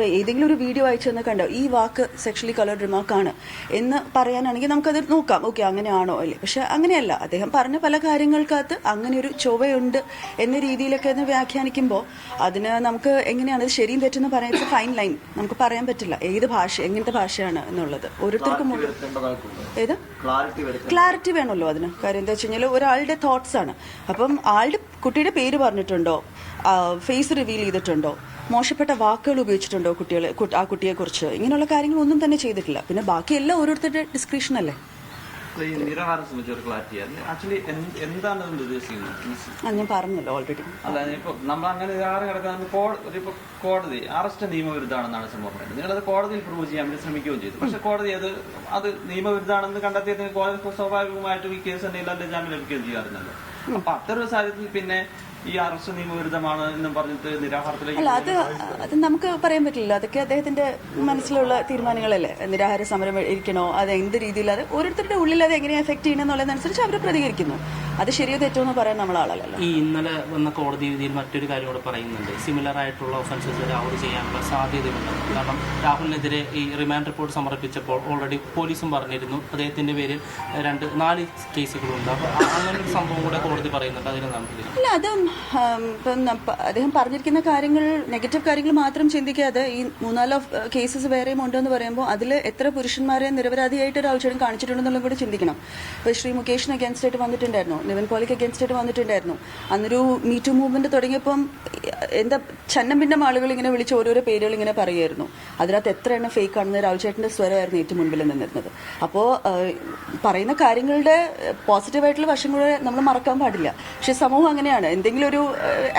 അപ്പോൾ ഏതെങ്കിലും ഒരു വീഡിയോ അയച്ചു തന്നെ കണ്ടോ ഈ വാക്ക് സെക്ഷലി കളർഡ് ആണ് എന്ന് പറയാനാണെങ്കിൽ നമുക്കത് നോക്കാം. ഓക്കെ അങ്ങനെയാണോ അല്ലേ? പക്ഷെ അങ്ങനെയല്ല. അദ്ദേഹം പറഞ്ഞ പല കാര്യങ്ങൾക്കകത്ത് അങ്ങനെ ഒരു ചൊവ്വയുണ്ട് എന്ന രീതിയിലൊക്കെ അത് വ്യാഖ്യാനിക്കുമ്പോൾ അതിന് നമുക്ക് എങ്ങനെയാണ് അത് ശരിയും തെറ്റെന്ന് പറയാൻ ഫൈൻ ലൈൻ നമുക്ക് പറയാൻ പറ്റില്ല. ഏത് ഭാഷ എങ്ങനത്തെ ഭാഷയാണ് എന്നുള്ളത്. ഓരോരുത്തർക്കും ഓരോ- ഏത്? ക്ലാരിറ്റി വേണമല്ലോ അതിന്. കാര്യം എന്താ വെച്ച് കഴിഞ്ഞാൽ ഒരാളുടെ തോട്ട്സ് ആണ്. അപ്പം ആളുടെ കുട്ടിയുടെ പേര് പറഞ്ഞിട്ടുണ്ടോ? ഫേസ് റിവീൽ ചെയ്തിട്ടുണ്ടോ? മോശപ്പെട്ട വാക്കുകൾ ഉപയോഗിച്ചിട്ടുണ്ടോ കുട്ടികളെ ആ കുട്ടിയെക്കുറിച്ച്? ഇങ്ങനെയുള്ള കാര്യങ്ങൾ ഒന്നും തന്നെ ചെയ്തിട്ടില്ല. പിന്നെ ബാക്കിയെല്ലാം ഓരോരുത്തരുടെ ഡിസ്ക്രിപ്ഷൻ അല്ലേ? നിരാഹാരം സംബന്ധിച്ച് ക്ലാരിറ്റി ആക്ച്വലി എന്താണ് അതുകൊണ്ട് ഉദ്ദേശിക്കുന്നത് ഞാൻ പറഞ്ഞല്ലോ ഓൾറെഡി അല്ല ഇപ്പൊ നമ്മൾ അങ്ങനെ നിരാഹാരം കിടക്കാൻ കോടതി ഇപ്പൊ കോടതി അറസ്റ്റ് നിയമവിരുദ്ധാണെന്നാണ് സംഭവം പറയുന്നത്. നിങ്ങളത് കോടതിയിൽ പ്രൂവ് ചെയ്യാൻ വേണ്ടി ശ്രമിക്കുകയും ചെയ്തു. പക്ഷെ കോടതി അത് അത് നിയമവിരുദ്ധാണെന്ന് കണ്ടെത്തിയതിന് കോടതി സ്വാഭാവികമായിട്ടും ഈ കേസ് തന്നെ ഇല്ലാതെ ജാമ്യം ലഭിക്കുകയും ചെയ്യാറുണ്ടല്ലോ. അപ്പൊ അത്തരം സാഹചര്യത്തിൽ പിന്നെ ഈ അറസ്റ്റ് നിയമവിരുദ്ധമാണ് എന്നും പറഞ്ഞിട്ട് നിരാഹാരത്തിലേക്ക് അല്ല അത് അത് നമുക്ക് പറയാൻ പറ്റില്ല അതൊക്കെ അദ്ദേഹത്തിന്റെ മനസ്സിലുള്ള തീരുമാനങ്ങളല്ലേ? നിരാഹാര സമരം ഇരിക്കണോ? അത് എന്ത് രീതിയിൽ? അത് ഓരോരുത്തരുടെ ഉള്ളിൽ അത് എങ്ങനെ എഫക്ട് ചെയ്യണമെന്നുള്ളതനുസരിച്ച് അവർ പ്രതികരിക്കുന്നു. അത് ശരിയോ തെറ്റോ എന്ന് പറയാൻ നമ്മൾ ആളല്ലല്ലോ. ഈ ഇന്നലെ വന്ന കോടതി വിധിയിൽ മറ്റൊരു കാര്യം കൂടെ പറയുന്നുണ്ട്. സിമിലർ ആയിട്ടുള്ള ഒഫൻസസ് രാഹുൽ ചെയ്യാനുള്ള സാധ്യതയുണ്ട്. കാരണം രാഹുലിനെതിരെ ഈ റിമാൻഡ് റിപ്പോർട്ട് സമർപ്പിച്ചപ്പോൾ ഓൾറെഡി പോലീസും പറഞ്ഞിരുന്നു. അദ്ദേഹത്തിന്റെ പേരിൽ രണ്ട് നാല് കേസുകളുണ്ട് അപ്പോൾ അങ്ങനെ ഒരു സംഭവം കൂടെ കോടതി പറയുന്നുണ്ട്. അതിന് നമുക്ക് അല്ല അത് ഇപ്പം അദ്ദേഹം പറഞ്ഞിരിക്കുന്ന കാര്യങ്ങൾ നെഗറ്റീവ് കാര്യങ്ങൾ മാത്രം ചിന്തിക്കാതെ ഈ മൂന്നാലോ കേസസ് വേറെയും ഉണ്ടെന്ന് പറയുമ്പോൾ അതിൽ എത്ര പുരുഷന്മാരെ നിരപരാധിയായിട്ട് രാഹുൽ ചേട്ടൻ കാണിച്ചിട്ടുണ്ടെന്നുള്ളത് കൂടി ചിന്തിക്കണം. ഇപ്പോൾ ശ്രീ മുകേഷിന് അഗേൻസ്റ്റ് ആയിട്ട് വന്നിട്ടുണ്ടായിരുന്നു. നിവിൻ പോളിക്ക് അഗേൻസ്റ്റ് ആയിട്ട് വന്നിട്ടുണ്ടായിരുന്നു. അന്നൊരു മീറ്റു മൂവ്മെന്റ് തുടങ്ങിയപ്പം എന്താ ചന്നം ഭിന്നം ആളുകൾ ഇങ്ങനെ വിളിച്ച് ഓരോരോ പേരുകൾ ഇങ്ങനെ പറയുമായിരുന്നു. അതിനകത്ത് എത്ര എണ്ണം ഫേക്ക് ആണെന്ന് രാഹുൽ ചേട്ടന്റെ സ്വരമായിരുന്നു ഏറ്റവും മുൻപിൽ നിന്നിരുന്നത്. അപ്പോൾ പറയുന്ന കാര്യങ്ങളുടെ പോസിറ്റീവായിട്ടുള്ള വശം കൂടെ നമ്മൾ മറക്കാൻ പാടില്ല. പക്ഷെ സമൂഹം അങ്ങനെയാണ്. എന്തെങ്കിലും ഒരു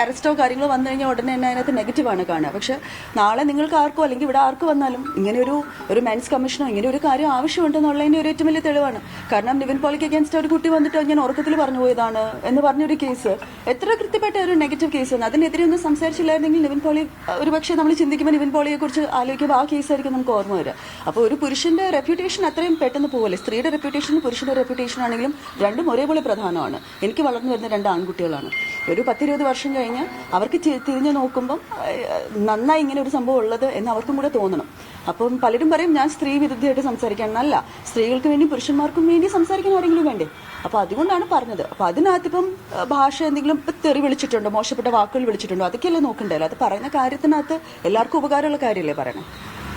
അറസ്റ്റോ കാര്യങ്ങളോ വന്നു കഴിഞ്ഞാൽ ഉടനെ തന്നെ അതിനകത്ത് നെഗറ്റീവാണ് കാണുക. പക്ഷെ നാളെ നിങ്ങൾക്ക് ആർക്കോ അല്ലെങ്കിൽ ഇവിടെ ആർക്ക് വന്നാലും ഇങ്ങനെ ഒരു ഒരു മെൻസ് കമ്മീഷനോ ഇങ്ങനെ ഒരു കാര്യം ആവശ്യമുണ്ടെന്നുള്ളതിന്റെ ഒരു ഏറ്റവും വലിയ തെളിവാണ്. കാരണം നിവിൻ പോളിക്ക് അഗേൻസ്റ്റ് ഒരു കുട്ടി വന്നിട്ട് ഞാൻ ഉറക്കത്തിൽ പറഞ്ഞു. പോയതാണ് എന്ന് പറഞ്ഞൊരു കേസ് എത്ര കൃത്യപ്പെട്ട ഒരു നെഗറ്റീവ് കേസ് ആണ്. അതിനെതിരെ ഒന്നും സംസാരിച്ചില്ലായിരുന്നെങ്കിൽ നിവിൻ പോളി ഒരു പക്ഷേ നമ്മൾ ചിന്തിക്കുമ്പോൾ നിവിൻ പോളിയെ കുറിച്ച് ആലോചിക്കുമ്പോൾ ആ കേസായിരിക്കും നമുക്ക് ഓർമ്മ വരിക. അപ്പോൾ ഒരു പുരുഷന്റെ റെപ്യൂട്ടേഷൻ അത്രയും പെട്ടെന്ന് പോകല്ലേ സ്ത്രീയുടെ റെപ്യൂട്ടേഷനും പുരുഷന്റെ റെപ്യൂട്ടേഷൻ ആണെങ്കിലും രണ്ടും ഒരേപോലെ പ്രധാനമാണ്. എനിക്ക് വളർന്നു വരുന്ന രണ്ട് ആൺകുട്ടികളാണ്. ഒരു പത്തിരുപത് വർഷം കഴിഞ്ഞ് അവർക്ക് തിരിഞ്ഞു നോക്കുമ്പം നന്നായി ഇങ്ങനെ ഒരു സംഭവം ഉള്ളത് എന്ന് അവർക്കും കൂടെ തോന്നണം. അപ്പം പലരും പറയും ഞാൻ സ്ത്രീ വിരുദ്ധമായിട്ട് സംസാരിക്കണം അല്ല സ്ത്രീകൾക്ക് വേണ്ടി പുരുഷന്മാർക്കും വേണ്ടി സംസാരിക്കാൻ ആരെങ്കിലും വേണ്ടേ? അപ്പൊ അതുകൊണ്ടാണ് പറഞ്ഞത്. അപ്പോൾ അതിനകത്ത് ഇപ്പം ഭാഷ എന്തെങ്കിലും ഇപ്പം തെറി വിളിച്ചിട്ടുണ്ടോ മോശപ്പെട്ട വാക്കുകൾ വിളിച്ചിട്ടുണ്ടോ അതൊക്കെയല്ലേ നോക്കണ്ടല്ലോ അത് പറയുന്ന കാര്യത്തിനകത്ത് എല്ലാവർക്കും ഉപകാരമുള്ള കാര്യമല്ലേ പറയണേ?